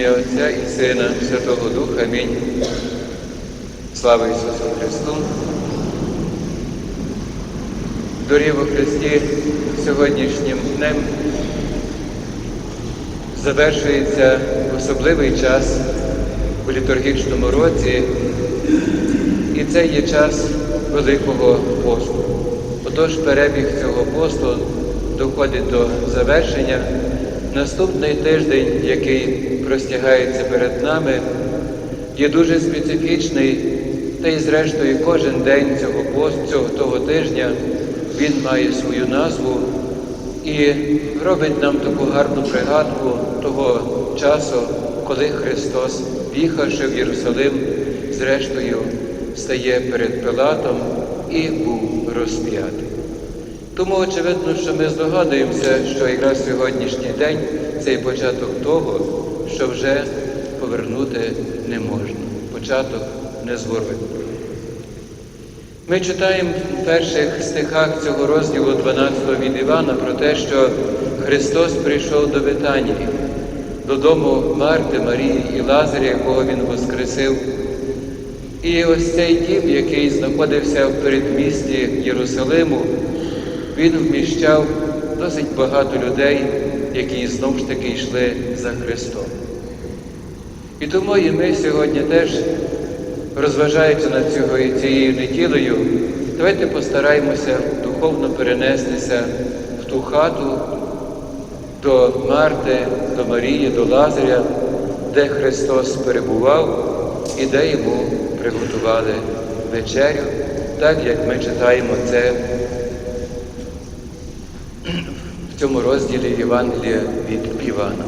Ім'я Отця і Сина, Святого Духа. Амінь. Слава Ісусу Христу. Дорогі во Христі, сьогоднішнім днем завершується особливий час у літургічному році, і це є час Великого посту. Отож, перебіг цього посту доходить до завершення. Наступний тиждень, який простягається перед нами, є дуже специфічний, та й зрештою кожен день цього посту, цього того тижня він має свою назву і робить нам таку гарну пригадку того часу, коли Христос, в'їхавши в Єрусалим, зрештою стає перед Пилатом і був розп'ятий. Тому очевидно, що ми здогадуємося, що якраз сьогоднішній день це початок того, що вже повернути не можна. Початок незворотний. Ми читаємо в перших стихах цього розділу 12 від Івана про те, що Христос прийшов до Витанії, додому Марти, Марії і Лазаря, якого Він воскресив. І ось цей дім, який знаходився в передмісті Єрусалиму, він вміщав досить багато людей, які знову ж таки йшли за Христом. І тому і ми сьогодні теж, розважаючи над цього, цією неділею, давайте постараємося духовно перенестися в ту хату до Марти, до Марії, до Лазаря, де Христос перебував і де йому приготували вечерю, так як ми читаємо це в цьому розділі Євангелія від Івана.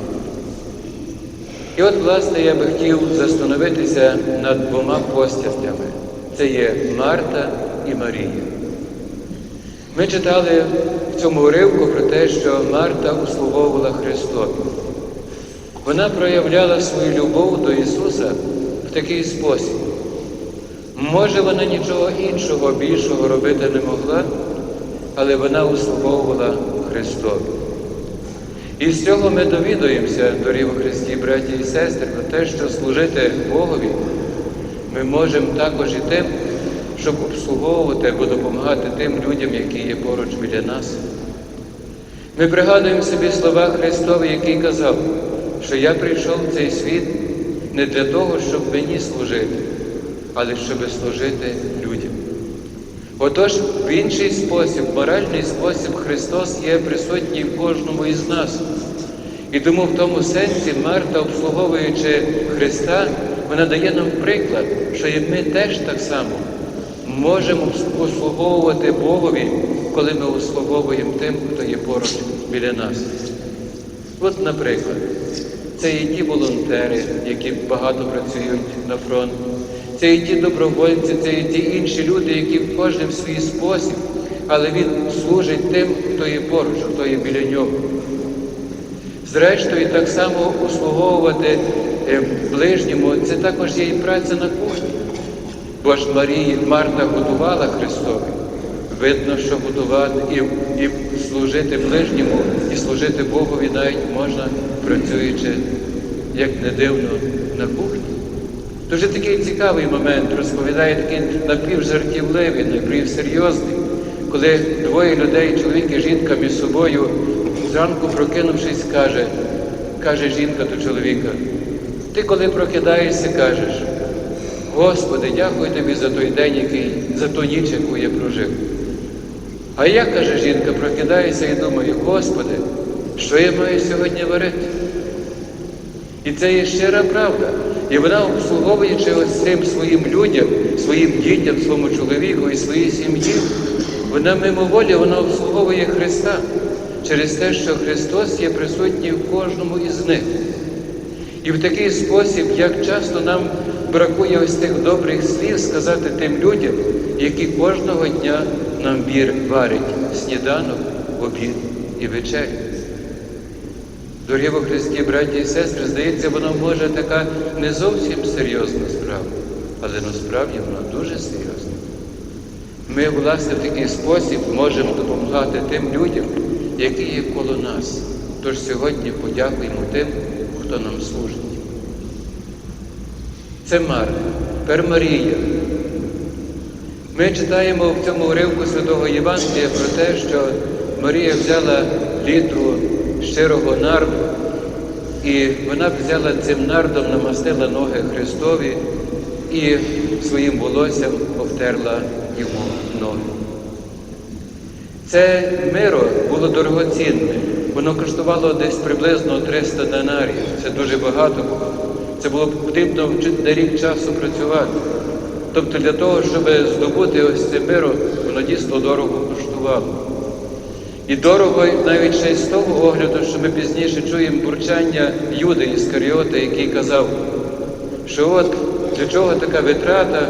І от, власне, я би хотів застановитися над двома постатями. Це є Марта і Марія. Ми читали в цьому уривку про те, що Марта услуговувала Христові. Вона проявляла свою любов до Ісуса в такий спосіб. Може, вона нічого іншого більшого робити не могла, але вона услуговувала Христові. І з цього ми довідуємося, дорогі у Христі, браті і сестри, про те, що служити Богові ми можемо також і тим, щоб обслуговувати або допомагати тим людям, які є поруч біля нас. Ми пригадуємо собі слова Христові, який казав, що я прийшов в цей світ не для того, щоб мені служити, але щоб служити. Отож, в інший спосіб, моральний спосіб, Христос є присутній в кожному із нас. І тому в тому сенсі Марта, обслуговуючи Христа, вона дає нам приклад, що і ми теж так само можемо услуговувати Богові, коли ми услуговуємо тим, хто є поруч біля нас. От, наприклад, це і ті волонтери, які багато працюють на фронт. Це і ті добровольці, це і ті інші люди, які в кожен в свій спосіб, але він служить тим, хто є поруч, хто є біля нього. Зрештою, так само услуговувати ближньому, це також є і праця на кухні. Бо ж Марії Марта готувала Христові. Видно, що готувати і, і служити ближньому, і служити Богові навіть можна, працюючи, як не дивно, на кухні. Дуже такий цікавий момент розповідає такий напівжартівливий, напівсерйозний, коли двоє людей, чоловік і жінка між собою, зранку прокинувшись, каже, каже жінка до чоловіка, ти коли прокидаєшся, кажеш, Господи, дякую тобі за той день, який, за ту ніч, яку я прожив. А я, каже жінка, прокидаюся і думаю, Господи, що я маю сьогодні варити? І це є щира правда. І вона, обслуговуючи ось цим своїм людям, своїм дітям, своєму чоловіку і своїй сім'ї, вона мимоволі вона обслуговує Христа через те, що Христос є присутній в кожному із них. І в такий спосіб, як часто нам бракує ось тих добрих слів сказати тим людям, які кожного дня нам бір варять сніданок, обід і вечерю. Дорогі во Христі, браті і сестри, здається, вона може така не зовсім серйозна справа, але насправді вона дуже серйозна. Ми, власне, в такий спосіб можемо допомагати тим людям, які є коло нас. Тож сьогодні подякуємо тим, хто нам служить. Це Марта, тепер Марія. Ми читаємо в цьому уривку Святого Євангелія про те, що Марія взяла літру щирого нарду, і вона взяла цим нардом, намастила ноги Христові і своїм волоссям обтерла йому ноги. Це миро було дорогоцінне. Воно коштувало десь приблизно 300 динарів. Це дуже багато було. Це було потрібно на рік часу працювати. Тобто для того, щоб здобути ось це миро, воно дійсно дорого коштувало. І дорого навіть ще й з того огляду, що ми пізніше чуємо бурчання Юди Іскаріота, який казав, що от для чого така витрата,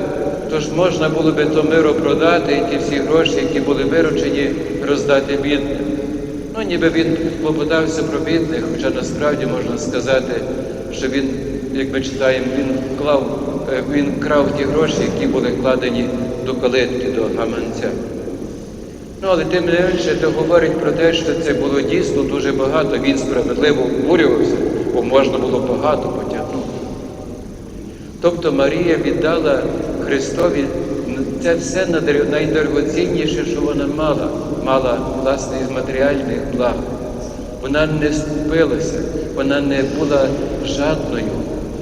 то ж можна було би то миро продати і ті всі гроші, які були виручені, роздати бідним. Ну, ніби він попитався про бідних, хоча насправді можна сказати, що він, як ми читаємо, він вклав, е, він крав ті гроші, які були кладені до калитки, до гаманця. Ну, але тим не менше, то говорить про те, що це було дійсно дуже багато. Він справедливо обурювався, бо можна було багато потягнути. Тобто Марія віддала Христові це все найдорогоцінніше, що вона мала, мала власне із матеріальних благ. Вона не скупилася, вона не була жадною,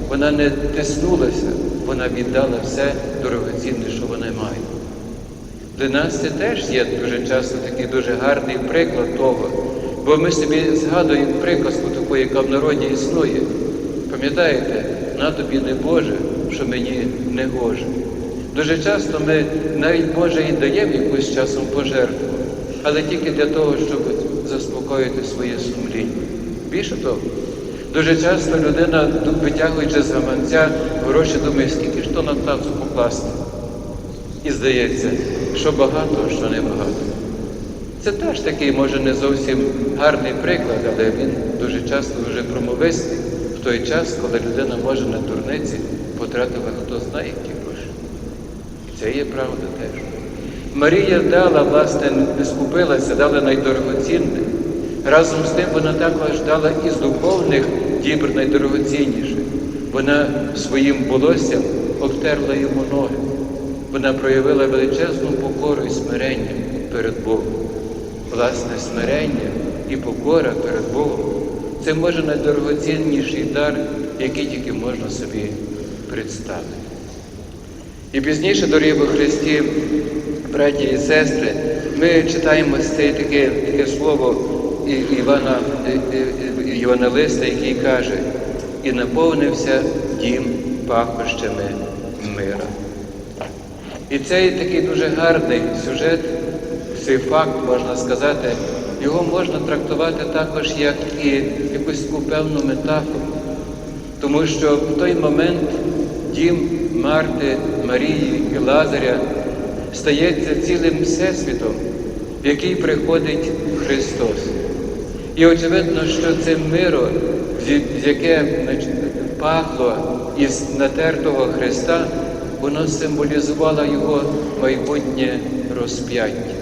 вона не тиснулася, вона віддала все дорогоцінне, що вона має. Для нас це теж є дуже часто такий дуже гарний приклад того, бо ми собі згадуємо приказку таку, яка в народі існує. Пам'ятаєте, на тобі не Боже, що мені не гоже. Дуже часто ми навіть Боже і даємо якусь часом пожертву, але тільки для того, щоб заспокоїти своє сумління. Більше того, дуже часто людина, витягуючи з гаманця гроші, думає, скільки ж то на тацу покласти. І здається, що багато, що не багато. Це теж такий, може, не зовсім гарний приклад, але він дуже часто дуже промовистий в той час, коли людина може на дурниці потратила хто знає які гроші. І це є правда теж. Марія дала, власне, не скупилася, дала найдорогоцінне. Разом з тим вона також дала із духовних дібр найдорогоцінніше. Вона своїм волоссям обтерла йому ноги. Вона проявила величезну покору і смирення перед Богом. Власне, смирення і покора перед Богом це може найдорогоцінніший дар, який тільки можна собі представити. І пізніше, дорогі во Христі, браті і сестри, ми читаємо це таке, таке слово Івана, Івана який каже, і наповнився дім пахощами. І цей такий дуже гарний сюжет, цей факт, можна сказати, його можна трактувати також як і якусь таку певну метафору. Тому що в той момент дім Марти, Марії і Лазаря стається цілим всесвітом, в який приходить Христос. І очевидно, що це миро, з яке пахло із натертого Христа, воно символізувало Його майбутнє розп'яття.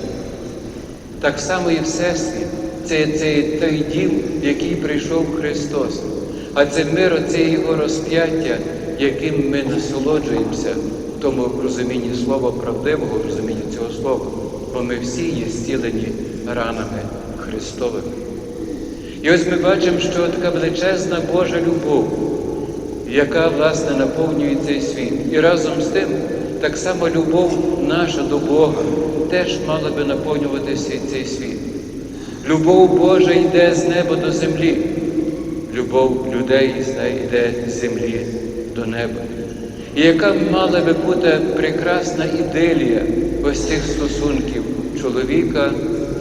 Так само і Всесвіт це, це той дім, в який прийшов Христос. А це миро, це Його розп'яття, яким ми насолоджуємося в тому розумінні слова, правдивого розумінні цього слова, бо ми всі є зцілені ранами Христовими. І ось ми бачимо, що така величезна Божа любов, яка, власне, наповнює цей світ. І разом з тим, так само любов наша до Бога теж мала би наповнюватися цей світ. Любов Божа йде з неба до землі. Любов людей йде з землі до неба. І яка мала би бути прекрасна ідилія ось цих стосунків чоловіка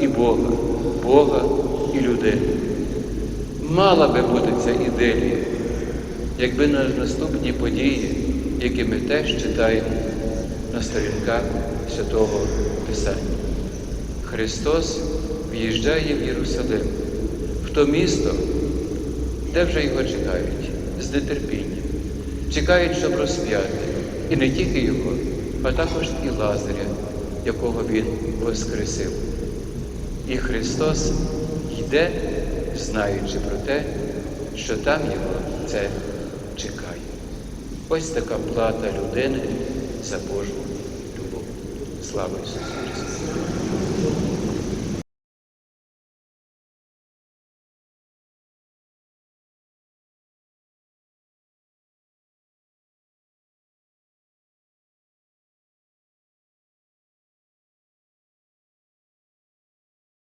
і Бога, Бога і людини. Мала би бути ця ідилія, якби на наступні події, які ми теж читаємо на сторінках Святого Писання. Христос в'їжджає в Єрусалим, в то місто, де вже його чекають, з нетерпінням. Чекають, щоб розп'яти. І не тільки його, а також і Лазаря, якого Він воскресив. І Христос йде, знаючи про те, що там його це чекає. Ось така плата людини за Божу любов. Слава Ісусу Христу!